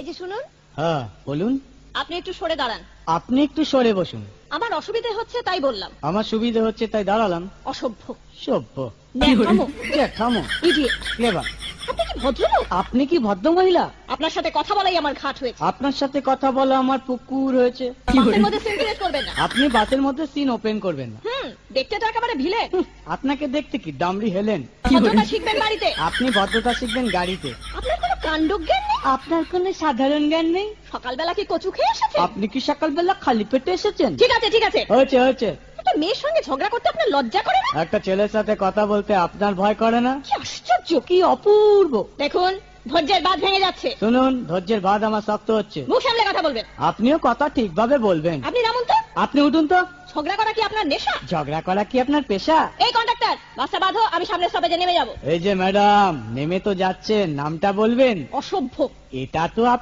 এই যে শুনুন। হ্যাঁ বলুন। আপনি একটু সরে দাঁড়ান। আপনি একটু সরে বসুন। আমার অসুবিধে হচ্ছে তাই বললাম। আমার সুবিধে হচ্ছে তাই দাঁড়ালাম। অসভ্য। সভ্য। থামো। ইডিয়েট ক্লেভার ভদ্রলোক আপনি কি ভদ্র মহিলা? আপনার সাথে কথা বলাই আমার ঘাট হয়েছে। আপনার সাথে কথা বলা আমার পুকুর হয়েছে। বাসের মধ্যে সিনক্রিয়েট করবেন না। আপনি বাসের মধ্যে সিন ওপেন করবেন না। হুম দেখতে তো একেবারে ভিলে আপনাকে দেখতে কি ডামরি হেলেন? ভদ্রতা শিখবেন বাড়িতে। আপনি ভদ্রতা শিখবেন গাড়িতে। আপনার কোনো কাণ্ডজ্ঞান নেই? আপনার কোনো সাধারণ জ্ঞান নেই? সকালবেলা কি কচু খেয়ে এসেছে আপনি কি সকালবেলা খালি পেটে এসেছেন? ঠিক আছে ঠিক আছে। হয়েছে হয়েছে। একটা মেয়ের সঙ্গে ঝগড়া করতে আপনার লজ্জা করে না? একটা ছেলের সাথে কথা বলতে আপনার ভয় করে না? কি আশ্চর্য কি অপূর্ব। দেখুন ধৈর্যের বাদ ভেঙে যাচ্ছে। শুনুন ধৈর্যের বাদ আমার শক্ত হচ্ছে। মুখ সামলে কথা বলবেন। আপনিও কথা ঠিকভাবে বলবেন। আপনি নামুন তো? আপনি উঠুন তো। ঝগড়া করা কি আপনার নেশা? ঝগড়া করা কি আপনার পেশা? এই কন্ডাক্টর বাসটা বাঁধো আমি সামনের স্টপেজে নেমে যাব। এই যে ম্যাডাম নেমে তো যাচ্ছেন নামটা বলবেন। অসভ্য। এটা তো